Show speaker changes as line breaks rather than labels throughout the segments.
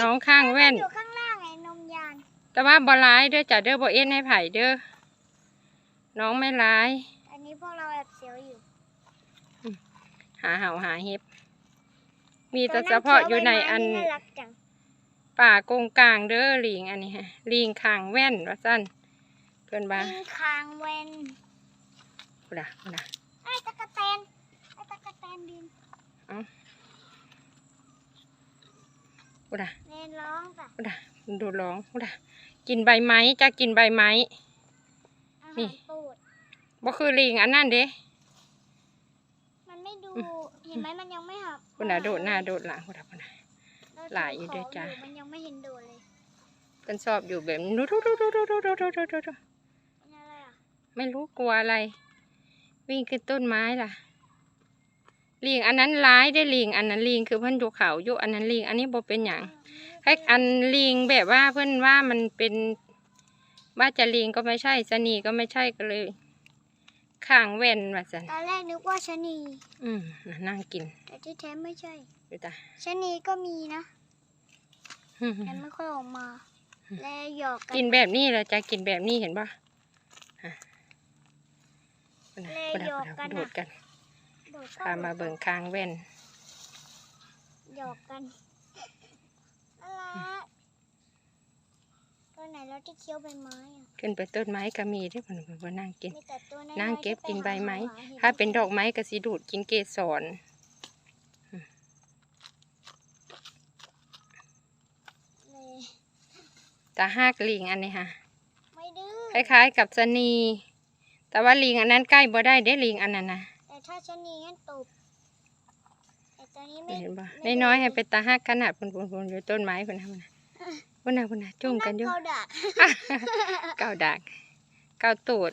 น้องข้างแว่น
อยู่ข้างล่างไงนมยาน
แต่ว่าบ่ร้ายเด้อจ้ะเด้อบ่เอ็นให้ไผเด้อ น้องไม่ร้าย
อันนี้พวกเราแอบเสียวอยู่
หาเห่าหาเห็บ มีแต่เฉพาะอยู่ในอัน
น่ารักจัง
ป่ากงกลางเด้อลิงอันนี้ฮะลิงข้างแว่นว่าซั่นเพิ่นว่า
ลิงคางเวน
พุ่นน่ะพุ่นน่ะ
ไอ้ตะกะแตนไอ้ตะกะแตนบิน
พุ่นน่ะ
เนนร้องจ้ะ
พุ่นน่ะดูร้องพุ่นน่ะกินใบไม้จะกินใบไม้
อา
นี่
หารปูด
บ่คือลิงอันนั้นเด้
มันไม่ดู เห็นไหมมันยังไม่หับ
พุ่นน่ะโดดหน้าโดดหลังพุ่นน่ะพุ่นน่ะ
เร
หลายอยู่ด้วยจ้ะ
ถืขงมันยังไม่เห็นโดดเลย
เพิ่นชอบอยู่แบบนี้ดูดูดูดูดูดูดูดูดูดู
เป็นอะไรอะ
ไม่รู้กลัวอะไร วิ่งขึ้นต้นไม้ล่ะ ลิงอันนั้นร้ายได้ลิงอันนั้นลิงคือเพิ่นอยู่เขาอยู่อันนั้นลิงอันนี้บ่เป็นหยังให้อันลิงแบบว่าเพิ่นว่ามันเป็นว่าจะลิงก็ไม่ใช่สนีก็ไม่ใช่ก็เลยข้างแว่นว่าซั่น
ตอนแรกนึกว่าชะนี
อืมน่ะนั่งกิน
แต่ที่แท้ไม่ใช่
ดูตา
ชะนีก็มีนะแต่ไม่ค่อยออกมา และหยอกกั
กินแบบนี้เราจะกินแบบนี้เห็นปะฮะพุ่นน่ะ
เลย
พุ่น
หย
น่ะ
อก
พุ่น
กั
น่ะ
น
โดดกัน
โดด
พามาเบิ่งข้างแว่น
หยอกกันน่ารักตัวไหนแล้วที่เคี้ยวใบไม้อะ
ขึ้นไปต้นไม้ก็มีที่ผมว่านั่งกิน
มีแต่ตัวน้อยๆ
นั่งเก็บ
ที่
กิน
ป
ใบไม้
หาห็
ถ้าเป็นดอกไม้ก็สิดูดกินเกสร
เลย
ตาหากลิงอันนี้ค่ะ
ไม่ดื้อ
คล้ายๆกับชะนี แต่ว่าลิงอันนั้นใกล้บ่ได้เด้ลิงอันนั้นนะ
แต่ ถ้าชะนีงั้นตบแต่ตัวนี้ไม่
เห็นปะ
ไม่
น้อยๆ
ดื้
ให้เป็นตาหากขนาดพุ่นๆๆอยู่ต้นไม้พุ่นนะพุ่นนะพุ่นนะพุ่นนะจุ่มกันอยู่
เาดัก
เก้าดักเก้าตูด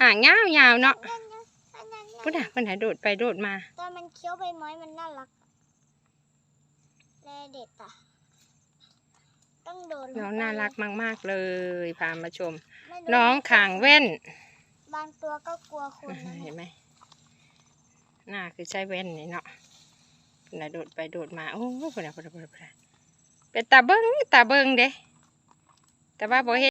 หางยาวยาวๆเนาะพุ่นนะพุ่นนะโดดไปโดดมา
ตอนมันเคี้ยวใบไม้มันน่ารักแลเด็ดอะ ต้องโดนลง
น้อง
ไป
น่ารักมากๆเลยพามาชม
ไม่โด
น้องขางแว่น
บางตัวก็กลัวคนนะ
เห็นไหม หน้าคือใช้แว่นนี่เนาะพุ่นนะโดดไปโดดมาโอ้พุ่นนะพุ่นนะพุ่นนะพุ่นนะเป็นตาเบิ้งตาเบิ้งเด้แต่ว่าบ่เห็น